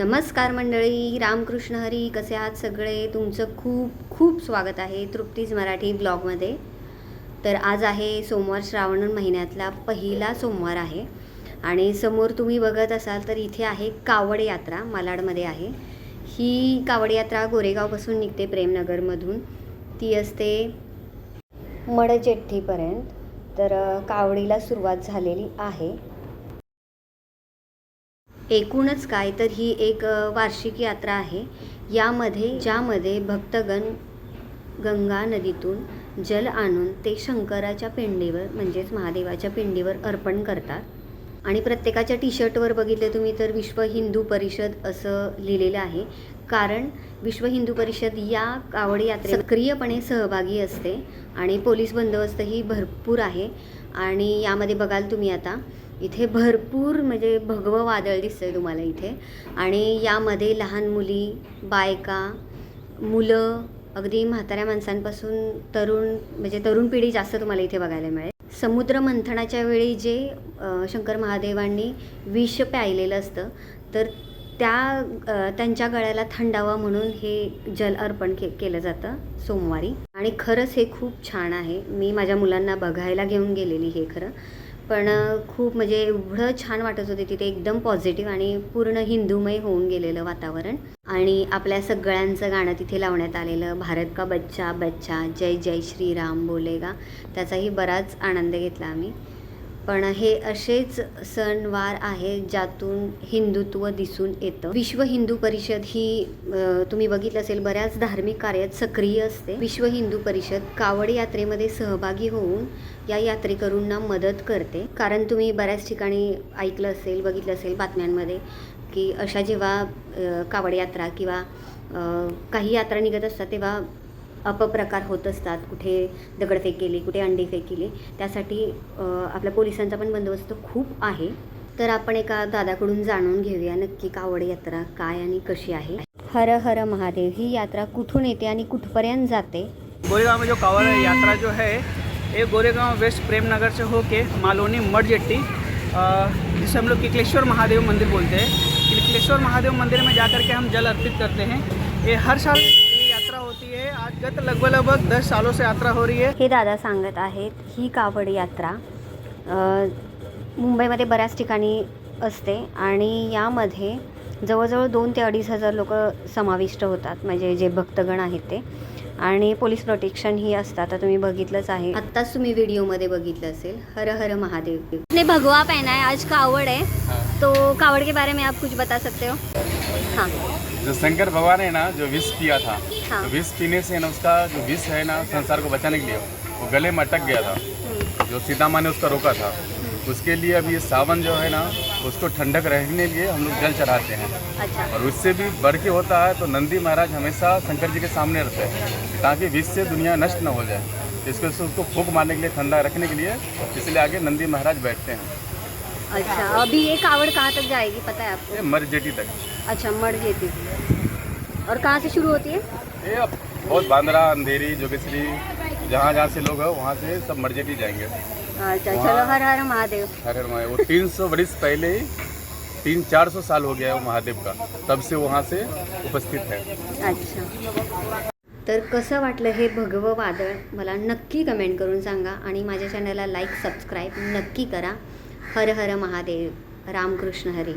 नमस्कार मंडळी रामकृष्ण हरी कसे आहात सगळे? तुमचं खूप खूप स्वागत आहे तृप्तीज मराठी ब्लॉगमध्ये. तर आज आहे सोमवार श्रावण महिन्यातला पहिला सोमवार आहे. आणि समोर तुम्ही बघत असाल तर इथे आहे कावड यात्रा मालाडमध्ये आहे. ही कावड यात्रा गोरेगावपासून निघते प्रेमनगरमधून. ती असते मडजेठ्ठीपर्यंत तर कावडीला सुरुवात झालेली आहे. एकूणच काय तर ही एक वार्षिक यात्रा आहे. यामध्ये ज्यामध्ये भक्तगण गंगा नदीतून जल आणून ते शंकराच्या पिंडीवर म्हणजेच महादेवाच्या पिंडीवर अर्पण करतात. आणि प्रत्येकाच्या टी शर्टवर बघितलं तुम्ही तर विश्व हिंदू परिषद असं लिहिलेलं आहे. कारण विश्व हिंदू परिषद या कावड यात्रेत सक्रियपणे सहभागी असते आणि पोलीस बंदोबस्तही भरपूर आहे. आणि यामध्ये बघाल तुम्ही आता इथे भरपूर म्हणजे भगवं वादळ दिसतं आहे तुम्हाला इथे. आणि यामध्ये लहान मुली बायका मुलं अगदी म्हाताऱ्या माणसांपासून तरुण म्हणजे तरुण पिढी जास्त तुम्हाला इथे बघायला मिळेल. समुद्र मंथनाच्या वेळी जे शंकर महादेवांनी विष प्यायलेलं असतं तर त्या त्यांच्या गळ्याला थंडावा म्हणून हे जल अर्पण के केलं जातं सोमवारी. आणि खरंच हे खूप छान आहे. मी माझ्या मुलांना बघायला घेऊन गेलेली हे खरं. पण खूप म्हणजे एवढं छान वाटत होते तिथे एकदम पॉझिटिव्ह आणि पूर्ण हिंदूमय होऊन गेलेलं वातावरण. आणि आपल्या सगळ्यांचं गाणं तिथे लावण्यात आलेलं भारत का बच्चा बच्चा जय जय श्रीराम बोलेगा त्याचाही बराच आनंद घेतला आम्ही. पण हे असेच सणवार आहेत ज्यातून हिंदुत्व दिसून येतं. विश्व हिंदू परिषद ही तुम्ही बघितलं असेल बऱ्याच धार्मिक कार्यात सक्रिय असते. विश्व हिंदू परिषद कावड यात्रेमध्ये सहभागी होऊन या यात्रेकरूंना मदत करते. कारण तुम्ही बऱ्याच ठिकाणी ऐकलं असेल बघितलं असेल बातम्यांमध्ये की अशा जेव्हा कावड यात्रा किंवा काही यात्रा निघत असतात तेव्हा अपप्रकार होत असतात. कुठे दगडफेक केली कुठे अंडीफेक केली. त्यासाठी आपल्या पोलिसांचा पण बंदोबस्त खूप आहे. तर आपण एका दादाकडून जाणून घेऊया नक्की कावड यात्रा काय आणि कशी आहे. हर हर महादेव ही यात्रा कुठून येते आणि कुठपर्यंत जाते? गोरेगांव में जो कांवड़ यात्रा जो है ये गोरेगांव वेस्ट प्रेमनगर से होके मालोनी मडजेट्टी अ, जिसे हम लोग किकलेश्वर महादेव मंदिर बोलते. हैं किकलेश्वर महादेव मंदिर में जाकर के हम जल अर्पित करते हैं. ये हर साल ये यात्रा होती है आज गत लगभग लगभग दस सालों से यात्रा हो रही है। हे दादा सांगत आहेत ही कावड यात्रा अ, मुंबईमध्ये बऱ्याच ठिकाणी असते आणि यामध्ये जवळजवळ दोन ते अडीच हजार लोक समाविष्ट होतात म्हणजे जे भक्तगण आहेत ते. आणि पोलीस प्रोटेक्शन ही असतं आता तुम्ही बघितलंच आहे. आत्ताच तुम्ही व्हिडिओमध्ये बघितलं असेल हर हर महादेव. ने भगवा पहना है आज कावड़ है. तो कावड़ के बारे में आप कुछ बता सकते हो? हाँ। जो शंकर भगवान है ना जो विष पिया था हाँ। तो विष पीने से ना उसका जो विष है ना संसार को बचाने के लिए वो गले में अटक गया था। हम्म, जो सीता माँ ने उसका रोका था। उसके लिए अभी ये सावन जो है ना उसको ठंडक रहने के लिए हम लोग जल चढ़ाते हैं। अच्छा। और उससे भी बढ़ के होता है तो नंदी महाराज हमेशा शंकर जी के सामने रहते हैं ताकि विष से दुनिया नष्ट न हो जाए। इसको उसको फूक मारने के लिए ठंडा रखने के लिए इसलिए आगे नंदी महाराज बैठते हैं। अच्छा अभी ये कावड़ कहाँ तक जाएगी पता है आपको? ये मर जेटी तक। अच्छा मर जेती और कहाँ से शुरू होती है? ये अब बहुत बांद्रा अंधेरी जोगेश्वरी जहाँ जहाँ से लोग हैं वहाँ से सब मरजेटी जाएंगे। अच्छा चलो हर हर महादेव। अरे वहाँ- वो तीन सौ वर्ष पहले ही तीन चार सौ साल हो गया है वो महादेव का। तब से वहाँ से उपस्थित है। अच्छा। तर कसं वाटलं हे भगवं वादळ? मला नक्की कमेंट करून सांगा आणि माझ्या चॅनलला लाईक सबस्क्राईब नक्की करा. हर हर महादेव रामकृष्ण हरी.